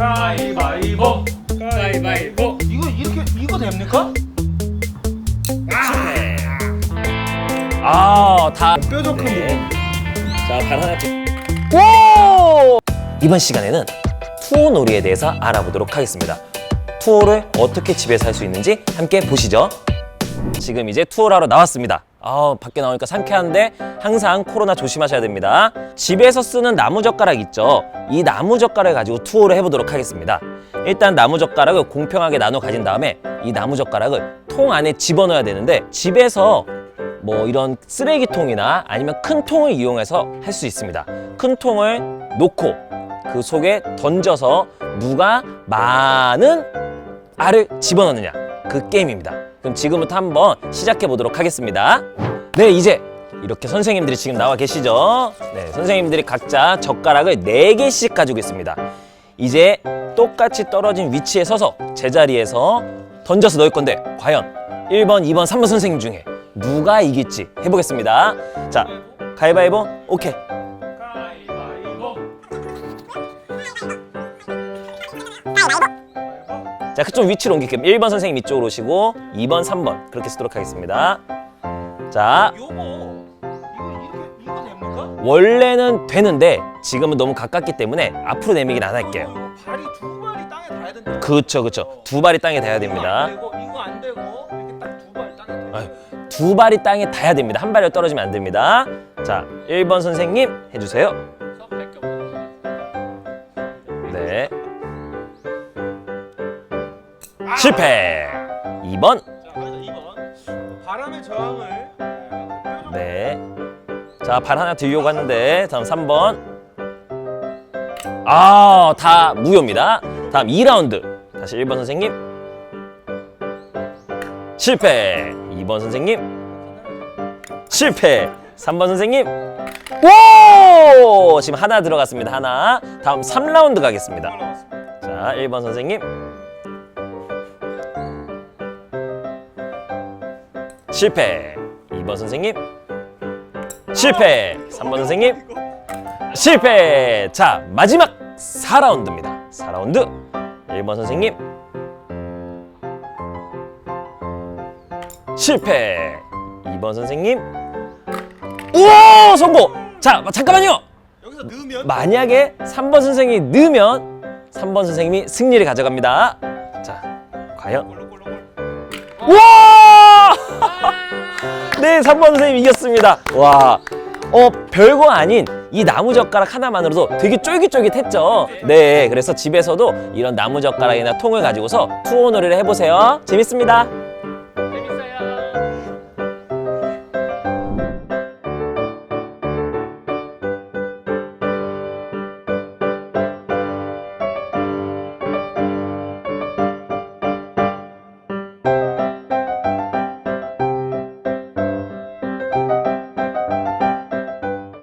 가위바위보 가위바위보 이거 이렇게 이거 됩니까? 아, 다 뾰족한 네. 부분 자, 발 하나 쭉. 오! 이번 시간에는 투어 놀이에 대해서 알아보도록 하겠습니다. 투어를 어떻게 집에서 할 수 있는지 함께 보시죠. 지금 이제 투어를 하러 나왔습니다. 아, 밖에 나오니까 상쾌한데 항상 코로나 조심하셔야 됩니다. 집에서 쓰는 나무 젓가락 있죠? 이 나무 젓가락을 가지고 투어를 해보도록 하겠습니다. 일단 나무 젓가락을 공평하게 나눠 가진 다음에 이 나무 젓가락을 통 안에 집어넣어야 되는데 집에서 뭐 이런 쓰레기통이나 아니면 큰 통을 이용해서 할 수 있습니다. 큰 통을 놓고 그 속에 던져서 누가 많은 알을 집어넣느냐 그 게임입니다. 그럼 지금부터 한번 시작해 보도록 하겠습니다. 네, 이제 이렇게 선생님들이 지금 나와 계시죠? 네, 선생님들이 각자 젓가락을 네개씩 가지고 있습니다. 이제 똑같이 떨어진 위치에 서서 제자리에서 던져서 넣을 건데 과연 1번, 2번, 3번 선생님 중에 누가 이길지 해보겠습니다. 자, 가위바위보, 오케이. 자, 그쪽 위치로 옮길게요. 1번 선생님 이쪽으로 오시고 2번, 3번 그렇게 쓰도록 하겠습니다. 자, 요거 이거 이렇게 이거 됩니까? 원래는 되는데 지금은 너무 가깝기 때문에 앞으로 내미긴 안 할게요. 이거 발이 두 발이 땅에 닿아야 된다 그쵸, 그쵸. 두 발이 땅에 닿아야 이거 됩니다. 안 되고 이거 안 되고 이렇게 딱 두 발 땅에 닿아야 아유, 두 발이 땅에 닿아야 됩니다. 한 발이 떨어지면 안 됩니다. 자, 1번 선생님 해주세요. 실패. 2번. 자, 가자 2번 바람의 저항을 뾰족 네. 자, 발 하나 들려고 하는데 다음 3번. 아, 다 무효입니다. 다음 2라운드. 다시 1번 선생님. 실패. 2번 선생님. 실패. 3번 선생님. 오! 지금 하나 들어갔습니다. 하나. 다음 3라운드 가겠습니다. 자, 1번 선생님. 실패. 2번 선생님. 실패. 3번 선생님. 실패. 자, 마지막 4라운드입니다. 4라운드. 1번 선생님. 실패. 2번 선생님. 우와! 성공! 자, 잠깐만요! 여기서 넣으면 만약에 3번 선생님이 넣으면 3번 선생님이 승리를 가져갑니다. 자, 과연? 꼴록꼴록꼴 와! 네, 3번 선생님 이겼습니다. 와. 어, 별거 아닌 이 나무젓가락 하나만으로도 되게 쫄깃쫄깃했죠. 네, 그래서 집에서도 이런 나무젓가락이나 통을 가지고서 투어 놀이를 해보세요. 재밌습니다.